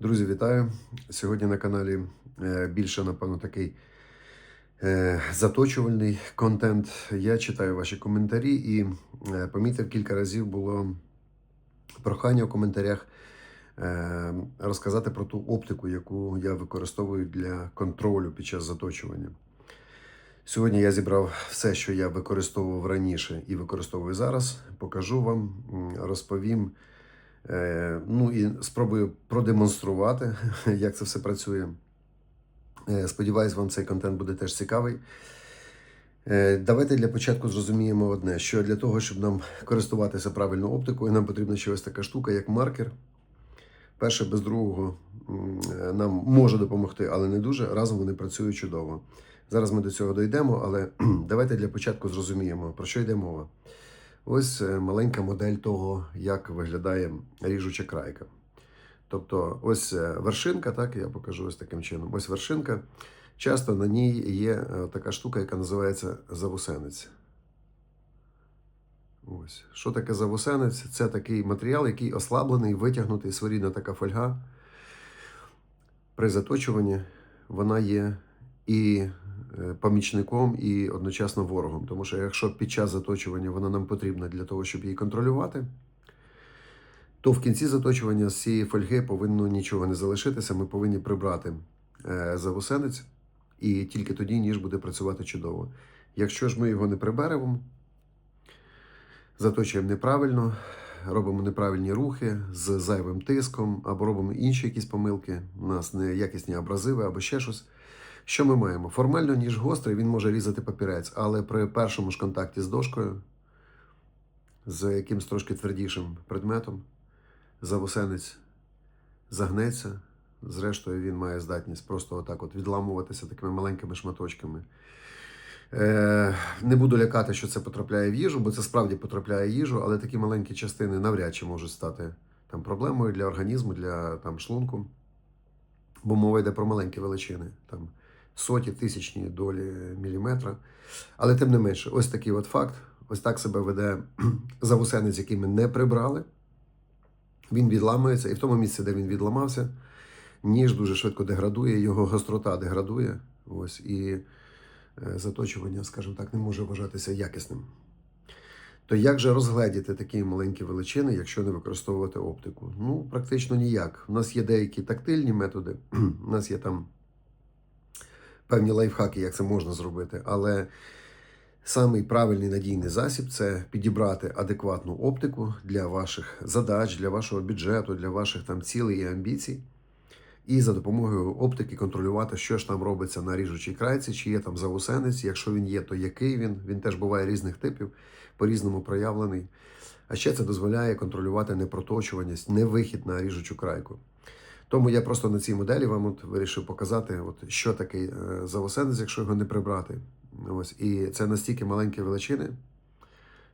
Друзі, вітаю! Сьогодні на каналі е, більше, напевно, такий е, заточувальний контент. Я читаю ваші коментарі і е, помітив кілька разів було прохання у коментарях розказати про ту оптику, яку я використовую для контролю під час заточування. Сьогодні я зібрав все, що я використовував раніше і використовую зараз. Покажу вам, розповім. Е, Ну і спробую продемонструвати, як це все працює. Е, Сподіваюсь, вам цей контент буде теж цікавий. Е, Давайте для початку зрозуміємо одне: що для того, щоб нам користуватися правильно оптикою, нам потрібна ще ось така штука, як маркер. Перше без другого нам може допомогти, але не дуже. Разом вони працюють чудово. Зараз ми до цього дійдемо, але давайте для початку зрозуміємо, про що йде мова. Ось е, маленька модель того, як виглядає ріжуча крайка. Тобто, ось е, вершинка, так я покажу ось таким чином. Ось вершинка. Часто на ній є е, така штука, яка називається завусенець. Ось. Що таке завусенець? Це такий матеріал, який ослаблений, витягнутий, своєрідна така фольга. При заточуванні вона є і помічником, і одночасно ворогом. Тому що якщо під час заточування вона нам потрібна для того, щоб її контролювати, то в кінці заточування з цієї фольги повинно нічого не залишитися. Ми повинні прибрати е, завусенець, і тільки тоді ніж буде працювати чудово. Якщо ж ми його не приберемо, заточуємо неправильно, робимо неправильні рухи з зайвим тиском, або робимо інші якісь помилки, у нас неякісні абразиви або ще щось. Що ми маємо? Формально ніж гострий, він може різати папірець, але при першому ж контакті з дошкою, з якимсь трошки твердішим предметом, завусенець загнеться. Зрештою, він має здатність просто отак от відламуватися такими маленькими шматочками. Е, не буду лякати, що це потрапляє в їжу, бо це справді потрапляє в їжу, але такі маленькі частини навряд чи можуть стати там, проблемою для організму, для там, шлунку. Бо мова йде про маленькі величини, там соті, тисячні долі міліметра. Але тим не менше, ось такий от факт. Ось так себе веде завусенець, який ми не прибрали. Він відламується, і в тому місці, де він відламався, ніж дуже швидко деградує, його гострота деградує. Ось, і е, заточування, скажімо так, не може вважатися якісним. То як же розгледіти такі маленькі величини, якщо не використовувати оптику? Ну, практично ніяк. У нас є деякі тактильні методи, у нас є там певні лайфхаки, як це можна зробити, але самий правильний надійний засіб це підібрати адекватну оптику для ваших задач, для вашого бюджету, для ваших там цілей і амбіцій. І за допомогою оптики контролювати, що ж там робиться на ріжучій крайці, чи є там завусенець. Якщо він є, то який він. Він теж буває різних типів, по-різному проявлений. А ще це дозволяє контролювати непроточуваність, не вихід на ріжучу крайку. Тому я просто на цій моделі вам от вирішив показати, от що таке е, завусенець, якщо його не прибрати. Ось. І це настільки маленькі величини,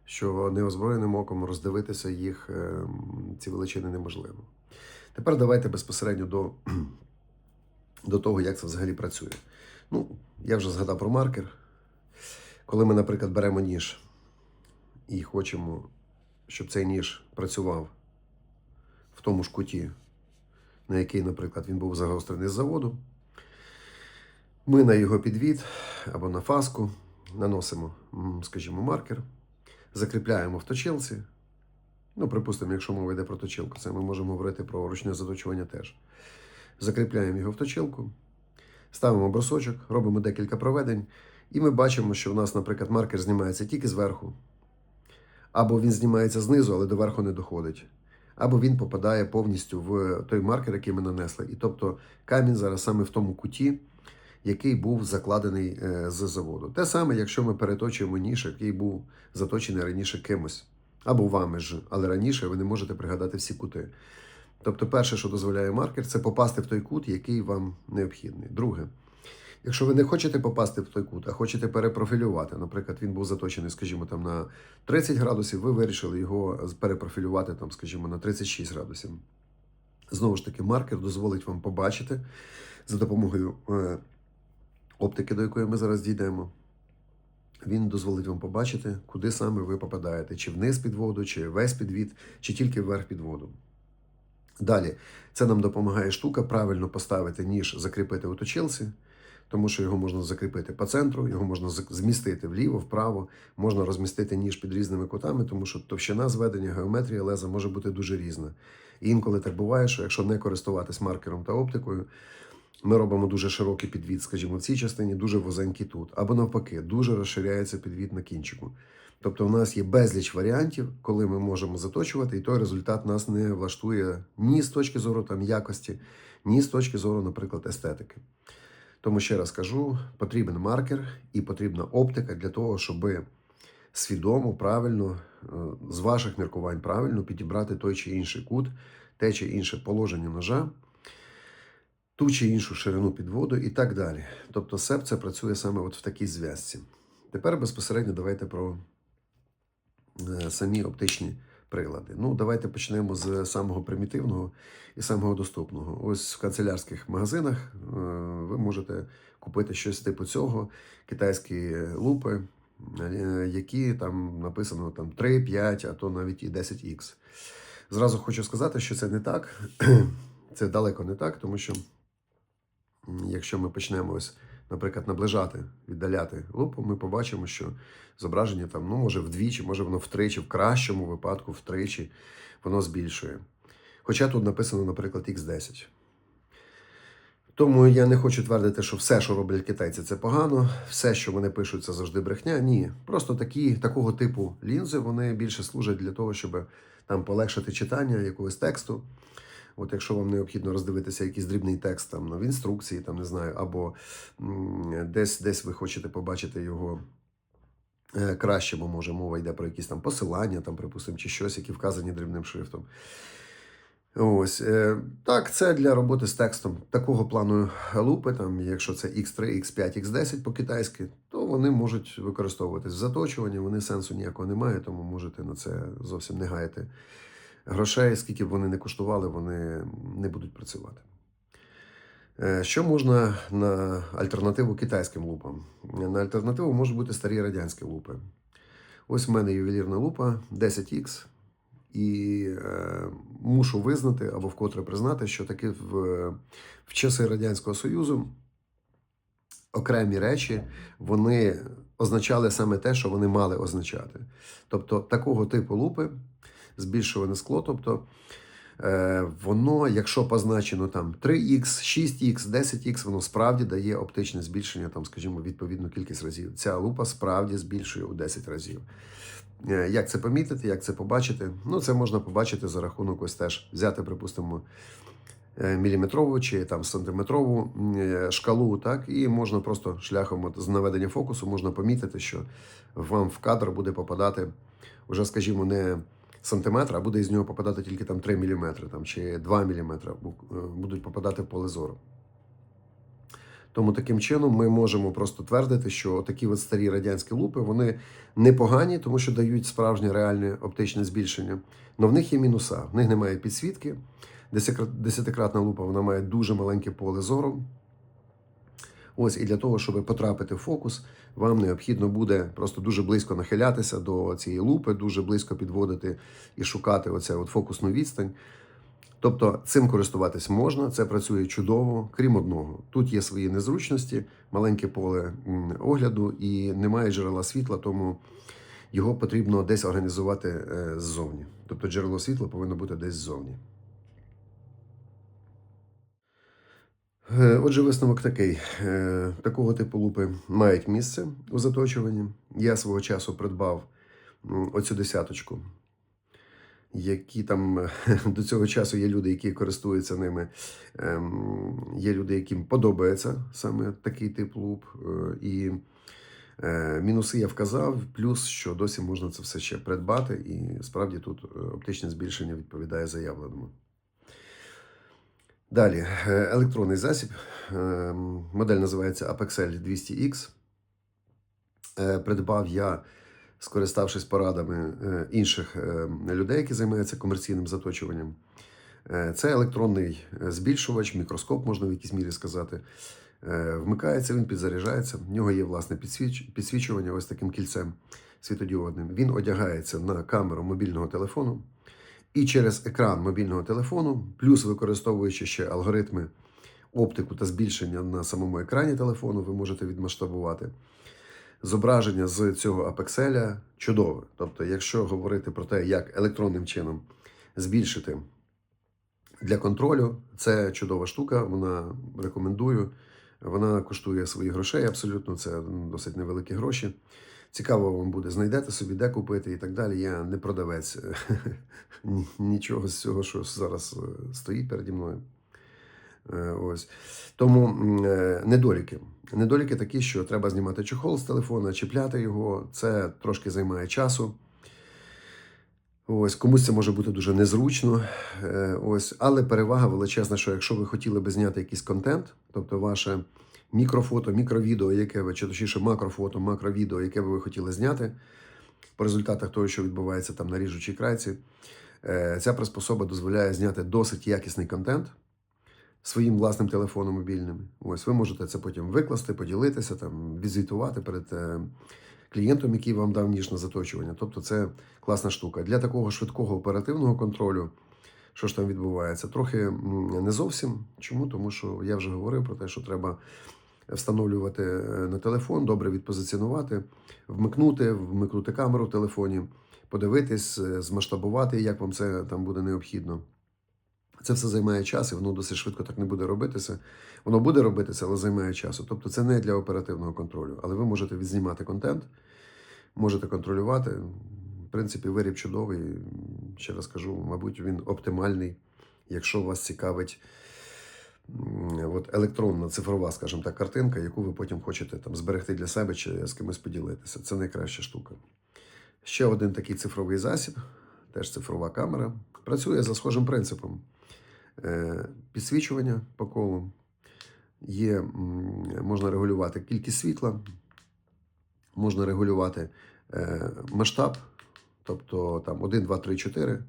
що неозброєним оком роздивитися їх, е, ці величини неможливо. Тепер давайте безпосередньо до, до того, як це взагалі працює. Ну, я вже згадав про маркер. Коли ми, наприклад, беремо ніж і хочемо, щоб цей ніж працював в тому ж куті, на який, наприклад, він був загострений з заводу, ми на його підвід або на фаску наносимо, скажімо, маркер, закріпляємо в точилці. Ну, припустимо, якщо мова йде про точилку, це ми можемо говорити про ручне заточування теж. Закріпляємо його в точилку, ставимо брусочок, робимо декілька проведень, і ми бачимо, що в нас, наприклад, маркер знімається тільки зверху, або він знімається знизу, але доверху не доходить. Або він попадає повністю в той маркер, який ми нанесли. І тобто камінь зараз саме в тому куті, який був закладений е, з заводу. Те саме, якщо ми переточуємо ніж, який був заточений раніше кимось або вами ж, але раніше ви не можете пригадати всі кути. Тобто, перше, що дозволяє маркер, це попасти в той кут, який вам необхідний. Друге, якщо ви не хочете попасти в той кут, а хочете перепрофілювати, наприклад, він був заточений, скажімо, там на 30 градусів, ви вирішили його перепрофілювати, там, скажімо, на 36 градусів. Знову ж таки, маркер дозволить вам побачити за допомогою е, оптики, до якої ми зараз дійдемо. Він дозволить вам побачити, куди саме ви попадаєте: чи вниз під воду, чи весь підвід, чи тільки вверх під воду. Далі, це нам допомагає штука правильно поставити ніж, закріпити у точилці, тому що його можна закріпити по центру, його можна змістити вліво, вправо, можна розмістити ніж під різними кутами, тому що товщина зведення, геометрія леза може бути дуже різна. І інколи так буває, що якщо не користуватись маркером та оптикою, ми робимо дуже широкий підвід, скажімо, в цій частині, дуже вузенький тут. Або навпаки, дуже розширяється підвід на кінчику. Тобто, у нас є безліч варіантів, коли ми можемо заточувати, і той результат нас не влаштує ні з точки зору там, якості, ні з точки зору, наприклад, естетики. Тому ще раз кажу: потрібен маркер і потрібна оптика для того, щоб свідомо, правильно, е, з ваших міркувань правильно підібрати той чи інший кут, те чи інше положення ножа, ту чи іншу ширину підводу і так далі. Тобто, СЕП це працює саме от в такій зв'язці. Тепер безпосередньо давайте про е, самі оптичні прилади. Ну, давайте почнемо з самого примітивного і самого доступного. Ось в канцелярських магазинах е, можете купити щось типу цього, китайські лупи, е, які там написано там 3, 5, а то навіть і 10х. Зразу хочу сказати, що це не так. Це далеко не так, тому що якщо ми почнемо ось, наприклад, наближати, віддаляти лупу, ми побачимо, що зображення там, ну, може вдвічі, може воно втричі, в кращому випадку втричі воно збільшує. Хоча тут написано, наприклад, X10. Тому я не хочу твердити, що все, що роблять китайці, це погано, все, що вони пишуть, це завжди брехня. Ні. Просто такі, такого типу лінзи вони більше служать для того, щоб там полегшити читання якогось тексту. От якщо вам необхідно роздивитися якийсь дрібний текст там ну, в інструкції, там не знаю, або десь, десь ви хочете побачити його е, краще, бо може мова йде про якісь там посилання, там, припустимо, чи щось, які вказані дрібним шрифтом. Ось е, так, це для роботи з текстом такого плану лупи, там, якщо це X3, X5, X10 по-китайськи, то вони можуть використовуватись в заточуванні, вони сенсу ніякого немає, тому можете на це зовсім не гаяти грошей, скільки б вони не коштували, вони не будуть працювати. Е, Що можна на альтернативу китайським лупам? На альтернативу можуть бути старі радянські лупи. Ось в мене ювелірна лупа 10X. І е, мушу визнати або вкотре признати, що таки в, в часи Радянського Союзу окремі речі вони означали саме те, що вони мали означати. Тобто такого типу лупи, збільшуване скло, тобто е, воно, якщо позначено там 3х, 6х, 10х, воно справді дає оптичне збільшення, там, скажімо, відповідну кількість разів. Ця лупа справді збільшує у 10 разів. Е, Як це помітити, як це побачити? Ну, це можна побачити за рахунок ось теж взяти, припустимо, е, міліметрову чи там сантиметрову е, шкалу, так, і можна просто шляхом от з наведення фокусу можна помітити, що вам в кадр буде попадати вже, скажімо, не сантиметр, а буде із нього попадати тільки там 3 мм там, чи 2 мм будуть попадати в поле зору. Тому таким чином ми можемо просто твердити, що такі от старі радянські лупи вони непогані, тому що дають справжнє реальне оптичне збільшення. Але в них є мінуса. В них немає підсвітки. Десятикратна лупа вона має дуже маленьке поле зору. Ось і для того, щоб потрапити в фокус, вам необхідно буде просто дуже близько нахилятися до цієї лупи, дуже близько підводити і шукати оце от фокусну відстань. Тобто цим користуватись можна, це працює чудово, крім одного. Тут є свої незручності, маленьке поле огляду і немає джерела світла, тому його потрібно десь організувати е, ззовні. Тобто джерело світла повинно бути десь ззовні. Е, Отже, висновок такий: Е, такого типу лупи мають місце у заточуванні. Я свого часу придбав оцю десяточку які там до цього часу є люди, які користуються ними. Ем, Є люди, яким подобається саме такий тип луп. Е, І е, мінуси я вказав, плюс що досі можна це все ще придбати, і справді тут е, оптичне збільшення відповідає заявленому. Далі, електронний засіб. Ем, Модель називається Apexel 200X. Е, Придбав я скориставшись порадами е, інших е, людей, які займаються комерційним заточуванням. Е, Це електронний збільшувач, мікроскоп, можна в якійсь мірі сказати. Вмикається, він підзаряджається. В нього є власне підсвіч- підсвічування ось таким кільцем світодіодним. Він одягається на камеру мобільного телефону і через екран мобільного телефону, плюс використовуючи ще алгоритми оптику та збільшення на самому екрані телефону, ви можете відмасштабувати. Зображення з цього апекселя чудове. Тобто, якщо говорити про те, як електронним чином збільшити для контролю, це чудова штука. Вона рекомендую. Вона коштує своїх грошей абсолютно. Це досить невеликі гроші. Цікаво вам буде, знайдете собі, де купити і так далі. Я не продавець нічого з цього, що зараз е, стоїть переді мною. Е, Ось. Тому е, недоліки. Недоліки такі, що треба знімати чохол з телефона, чіпляти його. Це трошки займає часу. Ось комусь це може бути дуже незручно. Е, Ось, але перевага величезна, що якщо ви хотіли би зняти якийсь контент, тобто ваше мікрофото, мікровідео, яке ви, чи точніше макрофото, макровідео, яке ви хотіли зняти, по результатах того, що відбувається там на ріжучій крайці, е, ця приспособа дозволяє зняти досить якісний контент своїм власним телефоном мобільним. Ось ви можете це потім викласти, поділитися, там, відзвітувати перед е, клієнтом, який вам дав ніж на заточування. Тобто це класна штука. Для такого швидкого оперативного контролю, що ж там відбувається, трохи не зовсім. Чому? Тому що я вже говорив про те, що треба встановлювати е, на телефон, добре відпозиціонувати, вмикнути, вмикнути камеру в телефоні, подивитись, е, змасштабувати, як вам це там буде необхідно. Це все займає час, і воно досить швидко так не буде робитися. Воно буде робитися, але займає часу. Тобто це не для оперативного контролю. Але ви можете відзнімати контент, можете контролювати. В принципі, виріб чудовий. Ще раз кажу, мабуть, він оптимальний, якщо вас цікавить от електронна цифрова, скажімо так, картинка, яку ви потім хочете там зберегти для себе чи з кимось поділитися. Це найкраща штука. Ще один такий цифровий засіб, теж цифрова камера, працює за схожим принципом. Е, Підсвічування по колу. Є, можна регулювати кількість світла, можна регулювати е, масштаб, тобто там 1, 2, 3, 4.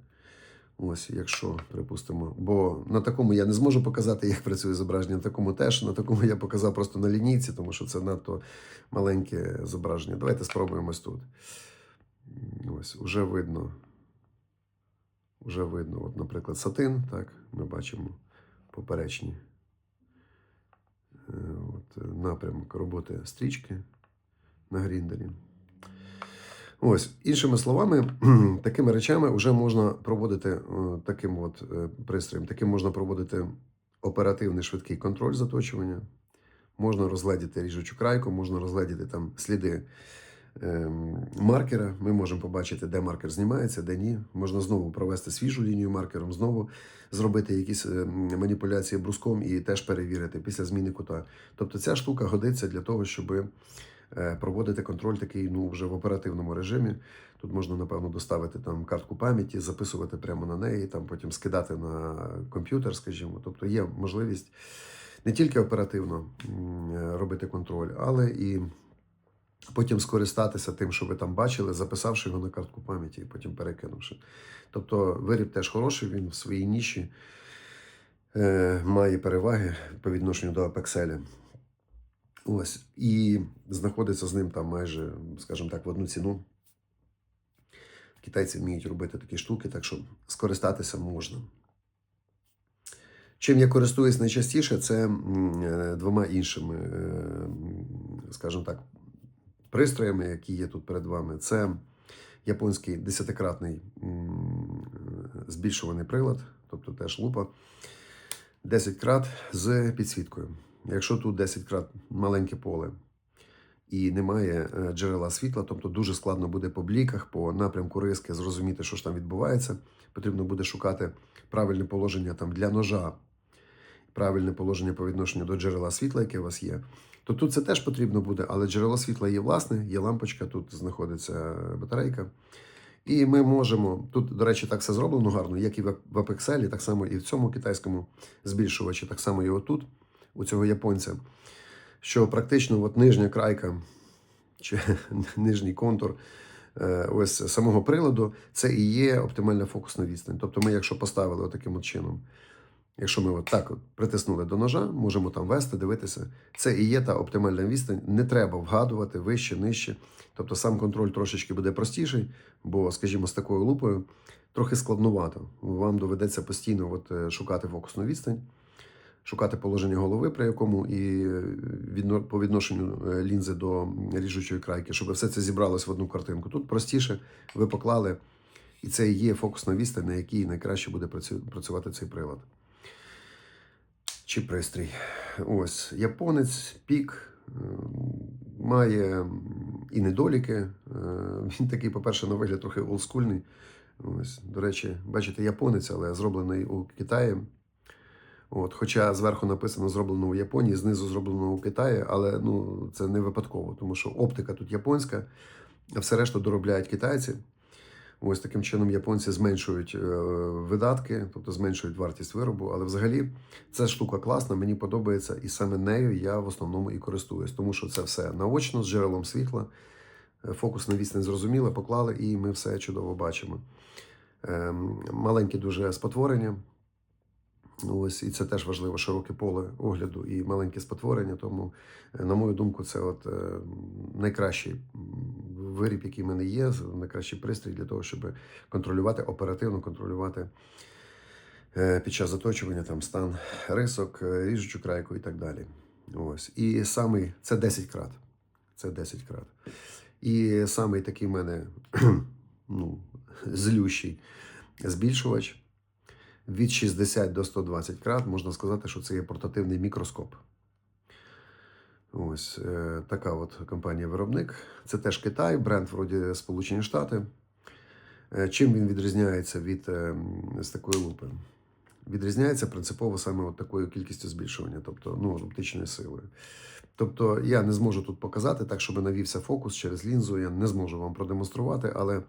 Ось, якщо припустимо. Бо на такому я не зможу показати, як працює зображення, на такому теж. На такому я показав просто на лінійці, тому що це надто маленьке зображення. Давайте спробуємо ось тут. Ось, уже видно. Уже видно, от, наприклад, сатин, так, ми бачимо поперечні е, от, напрямок роботи стрічки на гріндері. Ось, іншими словами, такими речами вже можна проводити е, таким от е, пристроєм, таким можна проводити оперативний швидкий контроль заточування. Можна розгледіти ріжучу крайку, можна розгледіти там сліди маркера. Ми можемо побачити, де маркер знімається, де ні. Можна знову провести свіжу лінію маркером, знову зробити якісь ем, маніпуляції бруском і теж перевірити після зміни кута. Тобто ця штука годиться для того, щоб е, проводити контроль такий ну, вже в оперативному режимі. Тут можна, напевно, доставити там картку пам'яті, записувати прямо на неї, там потім скидати на комп'ютер, скажімо. Тобто є можливість не тільки оперативно е, робити контроль, але і потім скористатися тим, що ви там бачили, записавши його на картку пам'яті і потім перекинувши. Тобто виріб теж хороший, він в своїй ніші е, має переваги по відношенню до Апекселя. Ось. І знаходиться з ним там майже, скажімо так, в одну ціну. Китайці вміють робити такі штуки, так що скористатися можна. Чим я користуюсь найчастіше, це е, двома іншими, е, скажімо так, пристроями, які є тут перед вами. Це японський десятикратний м, збільшуваний прилад, тобто теж лупа. 10 крат з підсвіткою. Якщо тут 10 крат маленьке поле і немає е, джерела світла, тобто дуже складно буде по бліках, по напрямку риски зрозуміти, що ж там відбувається. Потрібно буде шукати правильне положення там для ножа, правильне положення по відношенню до джерела світла, яке у вас є. То тут це теж потрібно буде, але джерело світла є власне, є лампочка, тут знаходиться батарейка. І ми можемо, тут, до речі, так все зроблено гарно, як і в Apexel, так само і в цьому китайському збільшувачі, так само і отут, у цього японця. Що практично от нижня крайка чи нижній контур е, ось самого приладу, це і є оптимальна фокусна відстань. Тобто ми, якщо поставили отаким от чином, якщо ми от так от притиснули до ножа, можемо там вести, дивитися. Це і є та оптимальна відстань. Не треба вгадувати вище, нижче. Тобто сам контроль трошечки буде простіший, бо, скажімо, з такою лупою трохи складнувато. Вам доведеться постійно от, е, шукати фокусну відстань, шукати положення голови, при якому і е, по відношенню е, лінзи до ріжучої крайки, щоб все це зібралось в одну картинку. Тут простіше, ви поклали, і це і є фокусна відстань, на якій найкраще буде працювати цей прилад. Чи пристрій. Ось японець, пік, має і недоліки. Е, Він такий, по-перше, на вигляд трохи олдскульний. Ось, до речі, бачите, японець, але зроблений у Китаї. От, хоча зверху написано зроблено у Японії, знизу зроблено у Китаї, але ну, це не випадково, тому що оптика тут японська, а все решту доробляють китайці. Ось таким чином японці зменшують е, видатки, тобто зменшують вартість виробу. Але взагалі ця штука класна, мені подобається, і саме нею я в основному і користуюсь, тому що це все наочно з джерелом світла. фокус Фокусна відстань зрозуміло, поклали, і ми все чудово бачимо. Ем, Маленьке дуже спотворення. Ось, і це теж важливо, широке поле огляду і маленьке спотворення. Тому, е, на мою думку, це от е, найкращий виріб, який в мене є, найкращий пристрій для того, щоб контролювати, оперативно контролювати е, під час заточування там стан рисок, ріжучу крайку і так далі. Ось. І самий це 10 крат. Це 10 крат. І самий такий в мене ну, злющий збільшувач від 60 до 120 крат, можна сказати, що це є портативний мікроскоп. Ось е, така от компанія-виробник. Це теж Китай, бренд вроді Сполучені Штати. Е, чим він відрізняється від е, з такої лупи? Відрізняється принципово саме от такою кількістю збільшування, тобто ну, оптичною силою. Тобто я не зможу тут показати так, щоб навівся фокус через лінзу, я не зможу вам продемонструвати, але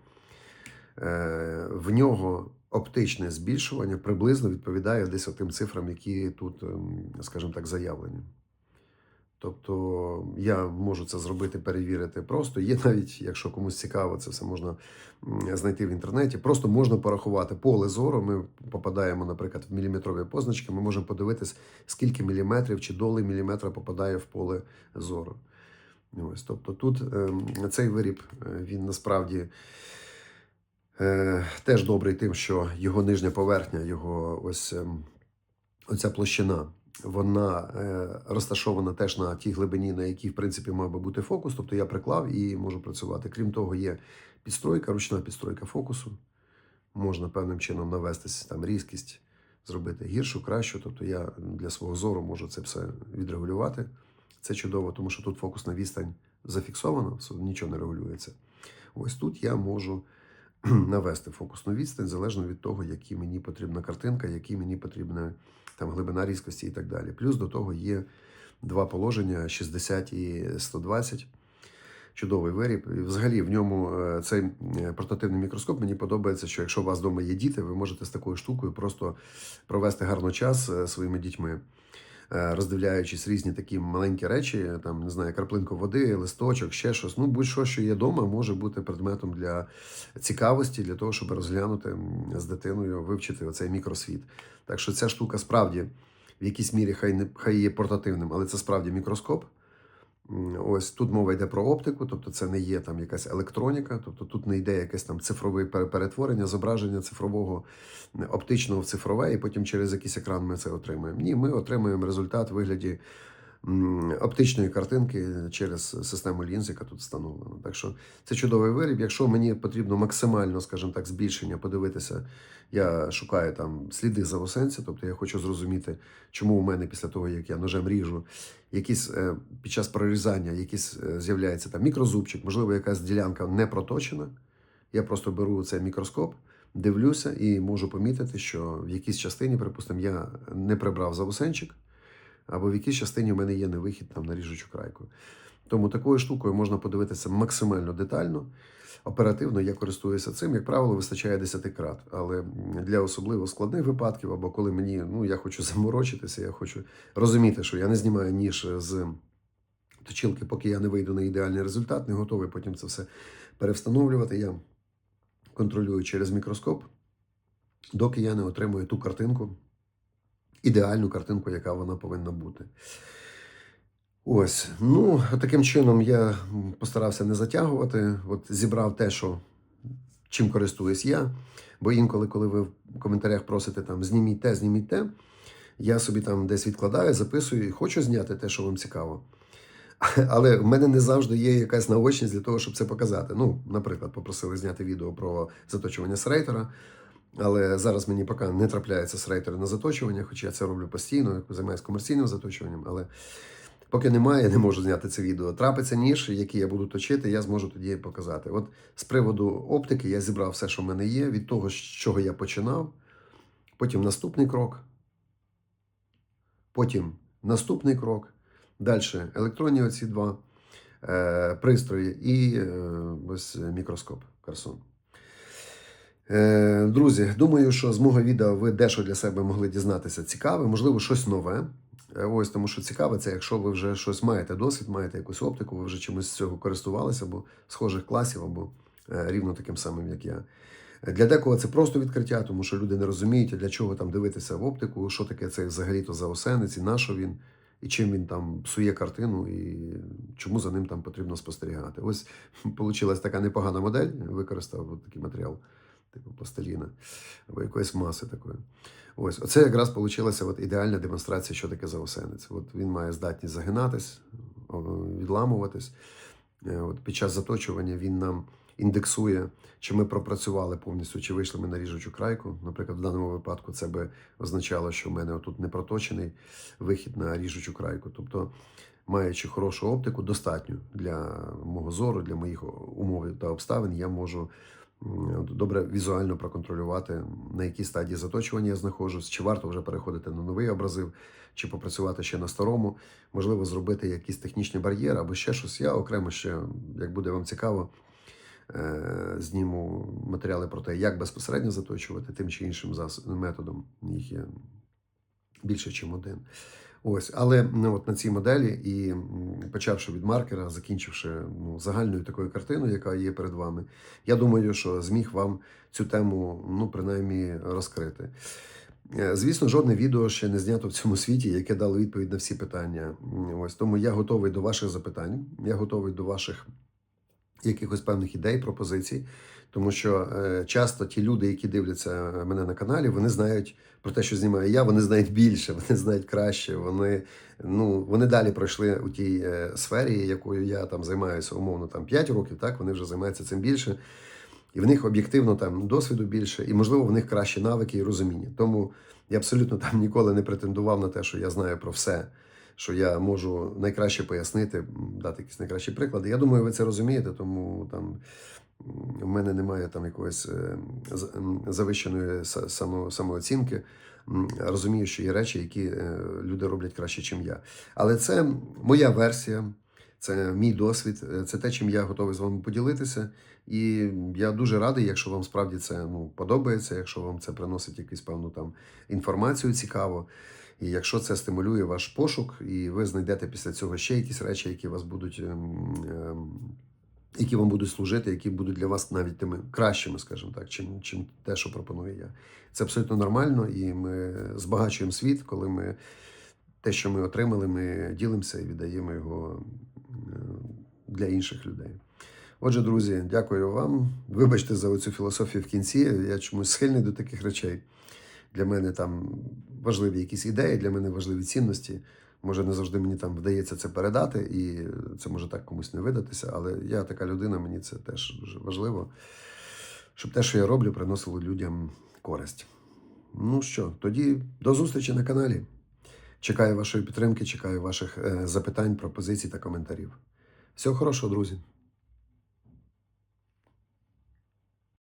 е, в нього оптичне збільшування приблизно відповідає десь тим цифрам, які тут, ем, скажімо так, заявлені. Тобто я можу це зробити, перевірити просто. Є навіть, якщо комусь цікаво, це все можна знайти в інтернеті. Просто можна порахувати поле зору. Ми попадаємо, наприклад, в міліметрові позначки. Ми можемо подивитись, скільки міліметрів чи доли міліметра попадає в поле зору. Ось, тобто тут ем, цей виріб е, він насправді теж добрий тим, що його нижня поверхня, його ось ем, оця площина, вона е, розташована теж на тій глибині, на якій, в принципі, мав би бути фокус. Тобто я приклав і можу працювати. Крім того, є підстройка, ручна підстройка фокусу. Можна певним чином навестись там різкість, зробити гіршу, кращу. Тобто я для свого зору можу це все відрегулювати. Це чудово, тому що тут фокусна відстань зафіксована, нічого не регулюється. Ось тут я можу навести фокусну відстань залежно від того, які мені потрібна картинка, які мені потрібна там глибина різкості і так далі. Плюс до того є два положення: 60 і 120. Чудовий виріб. І взагалі в ньому е, цей е, портативний мікроскоп мені подобається, що якщо у вас вдома є діти, ви можете з такою штукою просто провести гарно час е, своїми дітьми, роздивляючись різні такі маленькі речі, там не знаю, краплинку води, листочок, ще щось. Ну, будь-що, що є вдома, може бути предметом для цікавості, для того, щоб розглянути з дитиною, вивчити оцей мікросвіт. Так що ця штука справді в якійсь мірі хай не хай є портативним, але це справді мікроскоп. Ось тут мова йде про оптику, тобто це не є там якась електроніка, тобто тут не йде якесь там цифрове пере- перетворення, зображення цифрового оптичного в цифрове, і потім через якийсь екран ми це отримуємо. Ні, ми отримуємо результат в вигляді оптичної картинки через систему лінз, яка тут встановлена. Так що це чудовий виріб. Якщо мені потрібно максимально, скажімо так, збільшення, подивитися, я шукаю там сліди заосенця, тобто я хочу зрозуміти, чому у мене після того, як я ножем ріжу, якісь е, під час прорізання якийсь е, з'являється там мікрозубчик, можливо, якась ділянка не проточена. Я просто беру цей мікроскоп, дивлюся і можу помітити, що в якійсь частині, припустимо, я не прибрав заусенчик, або в якійсь частині в мене є невихід там на ріжучу крайку. Тому такою штукою можна подивитися максимально детально. Оперативно я користуюся цим, як правило, вистачає 10 крат. Але для особливо складних випадків, або коли мені ну я хочу заморочитися, я хочу розуміти, що я не знімаю ніж з точилки, поки я не вийду на ідеальний результат, не готовий потім це все перевстановлювати. Я контролюю через мікроскоп, доки я не отримую ту картинку, ідеальну картинку, яка вона повинна бути. Ось, ну таким чином я постарався не затягувати. От зібрав те, що чим користуюсь я. Бо інколи, коли ви в коментарях просите там зніміть те, зніміть те, я собі там десь відкладаю, записую і хочу зняти те, що вам цікаво. Але в мене не завжди є якась наочність для того, щоб це показати. Ну, наприклад, попросили зняти відео про заточування срейтера. Але зараз мені поки не трапляється срейтер на заточування, хоча я це роблю постійно, займаюся комерційним заточуванням. Але поки немає, я не можу зняти це відео. Трапиться ніж, який я буду точити, я зможу тоді показати. От з приводу оптики я зібрав все, що в мене є, від того, з чого я починав. Потім наступний крок. Потім наступний крок. Далі електронні оці два е, пристрої і е, ось мікроскоп Карсон. Е, друзі, думаю, що з мого відео ви дещо для себе могли дізнатися цікаве, можливо, щось нове. Е, Ось тому, що цікаве, це якщо ви вже щось маєте досвід, маєте якусь оптику, ви вже чимось з цього користувалися, або схожих класів, або е, рівно таким самим, як я. Для декого це просто відкриття, тому що люди не розуміють, для чого там дивитися в оптику, що таке це взагалі-то за осенець, і на що він, і чим він там псує картину, і чому за ним там потрібно спостерігати. Ось вийшла така непогана модель, використав такий матеріал, типу пластиліна, або якоїсь маси такої. Ось, оце якраз вийшла от ідеальна демонстрація, що таке заосенець. От він має здатність загинатись, відламуватись. Е, От під час заточування він нам індексує, чи ми пропрацювали повністю, чи вийшли ми на ріжучу крайку. Наприклад, в даному випадку це би означало, що в мене тут не проточений вихід на ріжучу крайку. Тобто, маючи хорошу оптику, достатньо для мого зору, для моїх умов та обставин, я можу добре візуально проконтролювати, на якій стадії заточування я знаходжусь, чи варто вже переходити на новий абразив, чи попрацювати ще на старому, можливо, зробити якісь технічні бар'єри або ще щось. Я окремо ще, як буде вам цікаво, е, зніму матеріали про те, як безпосередньо заточувати тим чи іншим методом. Їх є більше, ніж один. Ось, але ну, от на цій моделі, і почавши від маркера, закінчивши ну, загальною такою картиною, яка є перед вами, я думаю, що зміг вам цю тему, ну, принаймні, розкрити. Е, Звісно, жодне відео ще не знято в цьому світі, яке дало відповідь на всі питання. Ось тому я готовий до ваших запитань, я готовий до ваших якихось певних ідей, пропозицій. Тому що е, часто ті люди, які дивляться мене на каналі, вони знають про те, що знімаю я, вони знають більше, вони знають краще. Вони, ну, вони далі пройшли у тій е, сфері, якою я там займаюся умовно там 5 років, так вони вже займаються цим більше. І в них об'єктивно там досвіду більше, і можливо в них кращі навики і розуміння. Тому я абсолютно там ніколи не претендував на те, що я знаю про все, що я можу найкраще пояснити, дати якісь найкращі приклади. Я думаю, ви це розумієте, тому там в мене немає там якоїсь е, завищеної само, самооцінки. Розумію, що є речі, які е, люди роблять краще, ніж я. Але це моя версія. Це мій досвід, е, це те, чим я готовий з вами поділитися. І я дуже радий, якщо вам справді це ну, подобається, якщо вам це приносить якусь певну там інформацію цікаву. І якщо це стимулює ваш пошук, і ви знайдете після цього ще якісь речі, які вас будуть. ем, ем, які вам будуть служити, які будуть для вас навіть тими кращими, скажімо так, чим, чим те, що пропоную я. Це абсолютно нормально, і ми збагачуємо світ, коли ми те, що ми отримали, ми ділимося і віддаємо його е, для інших людей. Отже, друзі, дякую вам. Вибачте за оцю філософію в кінці. Я чомусь схильний до таких речей. Для мене там важливі якісь ідеї, для мене важливі цінності. Може, не завжди мені там вдається це передати, і це може так комусь не видатися, але я така людина, мені це теж дуже важливо, щоб те, що я роблю, приносило людям користь. Ну що, тоді до зустрічі на каналі. Чекаю вашої підтримки, чекаю ваших е, запитань, пропозицій та коментарів. Всього хорошого, друзі!